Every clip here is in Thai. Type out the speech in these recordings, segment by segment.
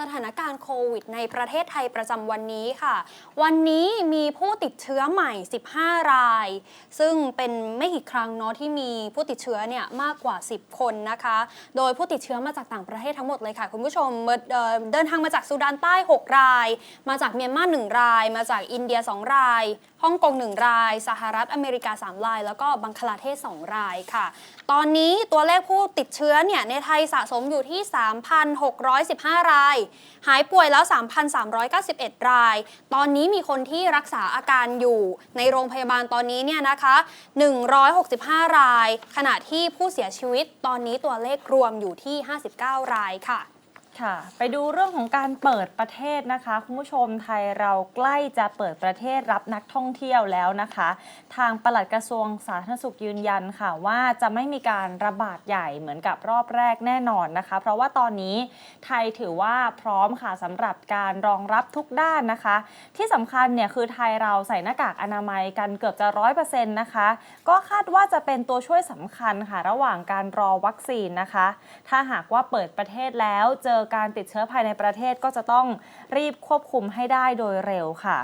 สถานการณ์โควิดในประเทศไทยประจำวันนี้ค่ะ วันนี้มีผู้ติดเชื้อใหม่ 15 ราย ซึ่งเป็นไม่กี่ครั้งเนาะที่มีผู้ติดเชื้อเนี่ยมากกว่า 10 คนนะคะ โดยผู้ติดเชื้อมาจากต่างประเทศทั้งหมดเลยค่ะ คุณผู้ชมเเดินทางมาจากซูดานใต้ 6 ราย มาจากเมียนมา 1 ราย มาจากอินเดีย 2 รายฮ่องกง 1 ราย สหรัฐอเมริกา 3 ราย แล้วก็บังคลาเทศ 2 รายค่ะ ตอนนี้ตัวเลขผู้ติดเชื้อเนี่ยในไทยสะสมอยู่ที่ 3,615 รายหายป่วยแล้ว 3,391 ราย ตอนนี้มีคนที่รักษาอาการอยู่ในโรงพยาบาลตอนนี้เนี่ยนะคะ 165 ราย ขณะที่ผู้เสียชีวิตตอนนี้ตัวเลขรวมอยู่ที่ 59 รายค่ะ ค่ะ ไปดูเรื่องของการเปิดประเทศนะคะ คุณผู้ชมไทยเราใกล้จะเปิดประเทศรับนักท่องเที่ยวแล้วนะคะ ทางปลัดกระทรวงสาธารณสุขยืนยันค่ะ ว่าจะไม่มีการระบาดใหญ่เหมือนกับรอบแรกแน่นอนนะคะ เพราะว่าตอนนี้ไทยถือว่าพร้อมค่ะสำหรับการรองรับทุกด้านนะคะ ที่สำคัญเนี่ยคือไทยเราใส่หน้ากากอนามัยกันเกือบจะร้อยเปอร์เซ็นต์นะคะ ก็คาดว่าจะเป็นตัวช่วยสำคัญค่ะระหว่างการรอวัคซีนนะคะ ถ้าหากว่าเปิดประเทศแล้วเจอการติดเชื้อภายในประเทศก็จะต้องรีบควบคุมให้ได้โดยเร็วค่ะ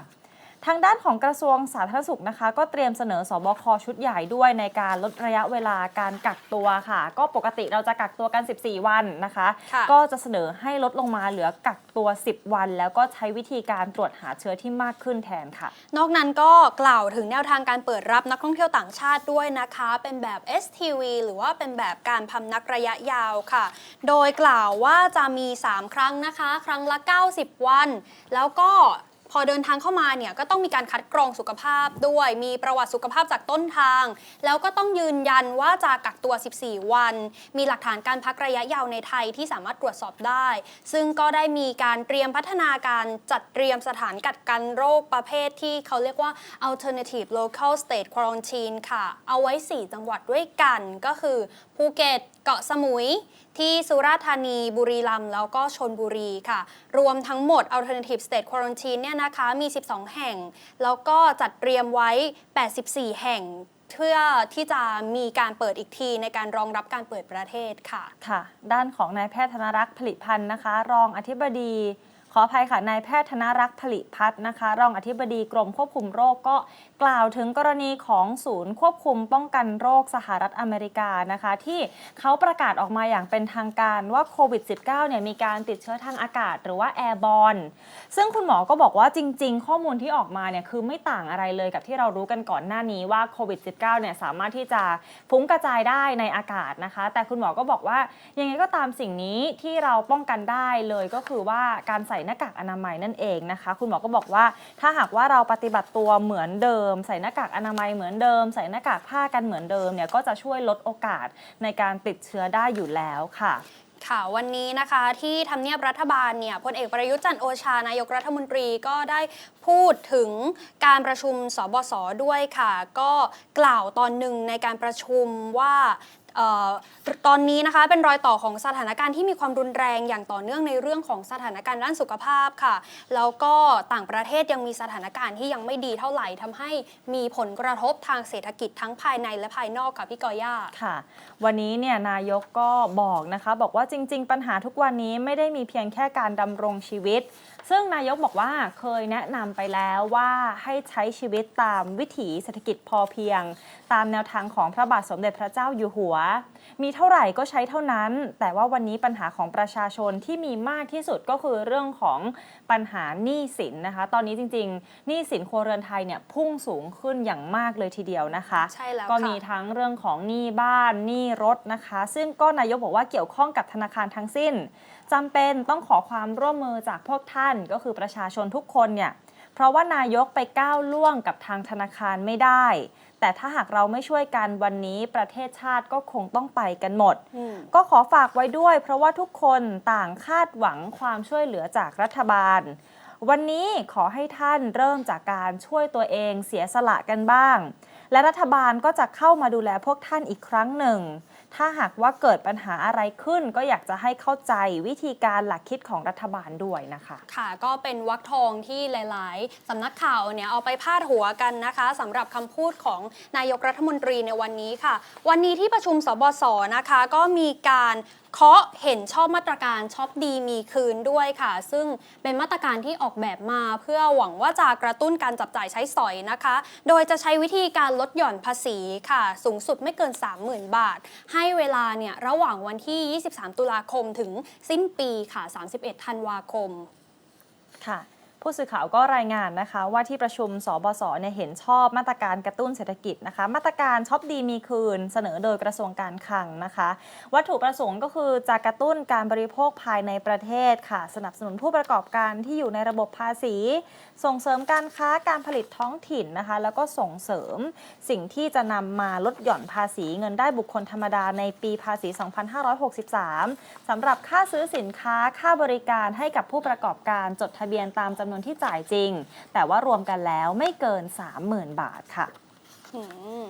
ทางด้านของกระทรวงสาธารณสุขนะคะ ก็เตรียมเสนอสบคชุดใหญ่ด้วยในการลดระยะเวลาการกักตัวค่ะ ก็ปกติเราจะกักตัวกัน 14 วันนะคะค่ะก็จะเสนอให้ลดลงมาเหลือกักตัว 10 วัน แล้วก็ใช้วิธีการตรวจหาเชื้อที่มากขึ้นแทนค่ะ นอกนั้นก็กล่าวถึงแนวทางการเปิดรับนักท่องเที่ยวต่างชาติด้วยนะคะ เป็นแบบ STV หรือว่าเป็นแบบการพำนักระยะยาวค่ะ โดยกล่าวว่าจะมี 3 ครั้งนะคะ ครั้งละ 90 วัน แล้วก็ พอเดินทางเข้ามาเนี่ยก็ต้องมีการคัดกรองสุขภาพด้วย มีประวัติสุขภาพจากต้นทาง แล้วก็ต้องยืนยันว่าจะกักตัว 14 วัน มีหลักฐานการพักระยะยาวในไทยที่สามารถตรวจสอบได้ ซึ่งก็ได้มีการเตรียมพัฒนาการจัดเตรียมสถานกักกันโรคประเภทที่เขาเรียกว่า alternative local state quarantine ค่ะ เอาไว้ 4 จังหวัดด้วยกันก็คือภูเก็ต เกาะสมุย ที่สุราษฎร์ธานี บุรีรัมย์แล้วก็ชนบุรีค่ะ รวมทั้งหมด alternative state quarantine เนี่ยนะคะมี 12 แห่ง แล้วก็จัดเตรียมไว้ 84 แห่งเพื่อที่จะมีการเปิดอีกทีในการรองรับการเปิดประเทศค่ะ ค่ะ ด้านของนายแพทย์ธนรักษ์ผลิพันธ์นะคะ รองอธิบดี ขออภัยค่ะนายแพทย์ธนรักษ์ผลิพัฒน์นะคะ รองอธิบดีกรมควบคุมโรคก็กล่าวถึงกรณีของศูนย์ควบคุมป้องกันโรคสหรัฐอเมริกานะคะ ที่เขาประกาศออกมาอย่างเป็นทางการว่าโควิด -19 เนี่ยมีการติดเชื้อทางอากาศหรือว่าแอร์บอลซึ่งคุณหมอก็บอกว่าจริง ๆ ข้อมูลที่ออกมาเนี่ยคือไม่ต่างอะไรเลยกับที่เรารู้กันก่อนหน้านี้ว่าโควิด -19 เนี่ยสามารถที่จะฟุ้งกระจายได้ในอากาศนะคะ แต่คุณหมอก็บอกว่ายังไงก็ตามสิ่งนี้ที่เราป้องกันได้เลยก็คือว่าการใส่หน้ากากอนามัยนั่นเองนะคะ คุณหมอก็บอกว่า ถ้าหากว่าเราปฏิบัติตัวเหมือนเดิม ใส่หน้ากากอนามัยเหมือนเดิม ใส่หน้ากากผ้ากันเหมือนเดิมเนี่ยก็จะช่วยลดโอกาสในการติดเชื้อได้อยู่แล้วค่ะค่ะวันนี้นะคะที่ทำเนียบรัฐบาลเนี่ยพลเอกประยุทธ์จันโอชานายกรัฐมนตรีก็ได้พูดถึงการประชุมสบสด้วยค่ะ ก็กล่าวตอนหนึ่งในการประชุมว่า ตอนนี้นะคะเป็นรอยต่อของสถานการณ์ที่มีความรุนแรงอย่างต่อเนื่องในเรื่องของสถานการณ์ด้านสุขภาพค่ะ แล้วก็ต่างประเทศยังมีสถานการณ์ที่ยังไม่ดีเท่าไหร่ทำให้มีผลกระทบทางเศรษฐกิจทั้งภายในและภายนอกค่ะพี่กอย่าค่ะ วันนี้เนี่ยนายกก็บอกนะคะ บอกว่าจริง ๆ ปัญหาทุกวันนี้ไม่ได้มีเพียงแค่การดำรงชีวิต ซึ่งนายกบอกว่าเคยแนะนำไปแล้วว่าให้ใช้ชีวิตตามวิถีเศรษฐกิจพอเพียง ตามแนวทางของพระบาทสมเด็จพระเจ้าอยู่หัว มีเท่าไหร่ก็ใช้เท่านั้น แต่ว่าวันนี้ปัญหาของประชาชนที่มีมากที่สุดก็คือเรื่องของปัญหาหนี้สินนะคะ ตอนนี้จริงๆหนี้สินครัวเรือนไทยเนี่ยพุ่งสูงขึ้นอย่างมากเลยทีเดียวนะคะ ใช่แล้วก็ค่ะมีทั้งเรื่องของหนี้บ้านหนี้รถนะคะ ซึ่งก็นายกบอกว่าเกี่ยวข้องกับธนาคารทั้งสิ้นจำเป็นต้องขอความร่วมมือจากพวกท่านก็คือประชาชนทุกคนเนี่ยเพราะว่านายกไปก้าวล่วงกับทางธนาคารไม่ได้ แต่ถ้าหากเราไม่ช่วยกันวันนี้ประเทศชาติก็คงต้องไปกันหมดอืมก็ขอฝากไว้ด้วย เพราะว่าทุกคนต่างคาดหวังความช่วยเหลือจากรัฐบาล วันนี้ขอให้ท่านเริ่มจากการช่วยตัวเองเสียสละกันบ้าง และรัฐบาลก็จะเข้ามาดูแลพวกท่านอีกครั้งหนึ่ง ถ้าหากว่าเกิดปัญหาอะไรขึ้น ก็อยากจะให้เข้าใจวิธีการหลักคิดของรัฐบาลด้วยนะคะ ค่ะ ก็เป็นวักทองที่หลาย ๆสำนักข่าวเนี่ยเอาไปพาดหัวกันนะคะสำหรับคำพูดของนายกรัฐมนตรีในวันนี้ค่ะ วันนี้ที่ประชุมสบสนะคะก็มีการเคาะเห็นชอบมาตรการช็อปดีมีคืนด้วยค่ะ ซึ่งเป็นมาตรการที่ออกแบบมา เพื่อหวังว่าจะกระตุ้นการจับจ่ายใช้สอยนะคะ โดยจะใช้วิธีการลดหย่อนภาษีค่ะ สูงสุดไม่เกิน 30,000 บาท ให้ให้เวลาเนี่ยระหว่างวันที่ 23 ตุลาคมถึงสิ้นปีค่ะ 31 ธันวาคมค่ะ ผู้สื่อข่าวก็รายงานนะคะ ว่าที่ประชุมสบสเนี่ยเห็นชอบมาตรการกระตุ้นเศรษฐกิจนะคะ มาตรการช็อปดีมีคืนเสนอโดยกระทรวงการคลังนะคะ วัตถุประสงค์ก็คือจะกระตุ้นการบริโภคภายในประเทศค่ะ สนับสนุนผู้ประกอบการที่อยู่ในระบบภาษี ส่งเสริมการค้าการผลิตท้องถิ่นนะคะ แล้วก็ส่งเสริมสิ่งที่จะนำมาลดหย่อนภาษีเงินได้บุคคลธรรมดาในปีภาษี 2563สำหรับค่าซื้อสินค้าค่าบริการให้กับผู้ประกอบการจดทะเบียนตามจำนวนที่จ่ายจริง แต่ว่ารวมกันแล้วไม่เกิน 30,000 บาทค่ะ อืม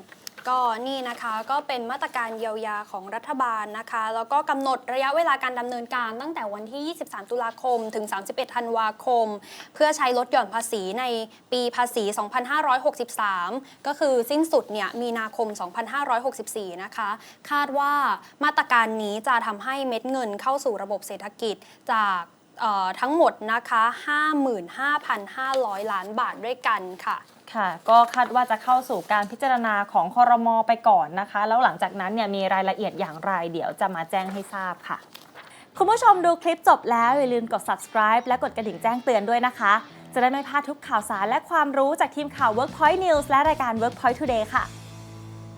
ก็นี่นะคะก็เป็นมาตรการเยียวยาของรัฐบาลนะคะ แล้วก็กำหนดระยะเวลาการดำเนินการตั้งแต่วันที่ 23 ตุลาคม ถึง 31 ธันวาคม เพื่อใช้ลดหย่อนภาษีในปีภาษี 2563 ก็คือสิ้นสุดเนี่ยมีนาคม 2564 นะคะ คาดว่ามาตรการนี้จะทำให้เม็ดเงินเข้าสู่ระบบเศรษฐกิจจาก ทั้งหมดนะคะ 55,500 ล้านบาทด้วยกันค่ะ ค่ะ ก็คาดว่าจะเข้าสู่การพิจารณาของคอรมอไปก่อนนะคะ แล้วหลังจากนั้นเนี่ยมีรายละเอียดอย่างไร เดี๋ยวจะมาแจ้งให้ทราบค่ะ คุณผู้ชมดูคลิปจบแล้ว อย่าลืมกด subscribe และกดกระดิ่งแจ้งเตือนด้วยนะคะ จะได้ไม่พลาดทุกข่าวสารและความรู้จากทีมข่าว Workpoint News และรายการ Workpoint Today ค่ะ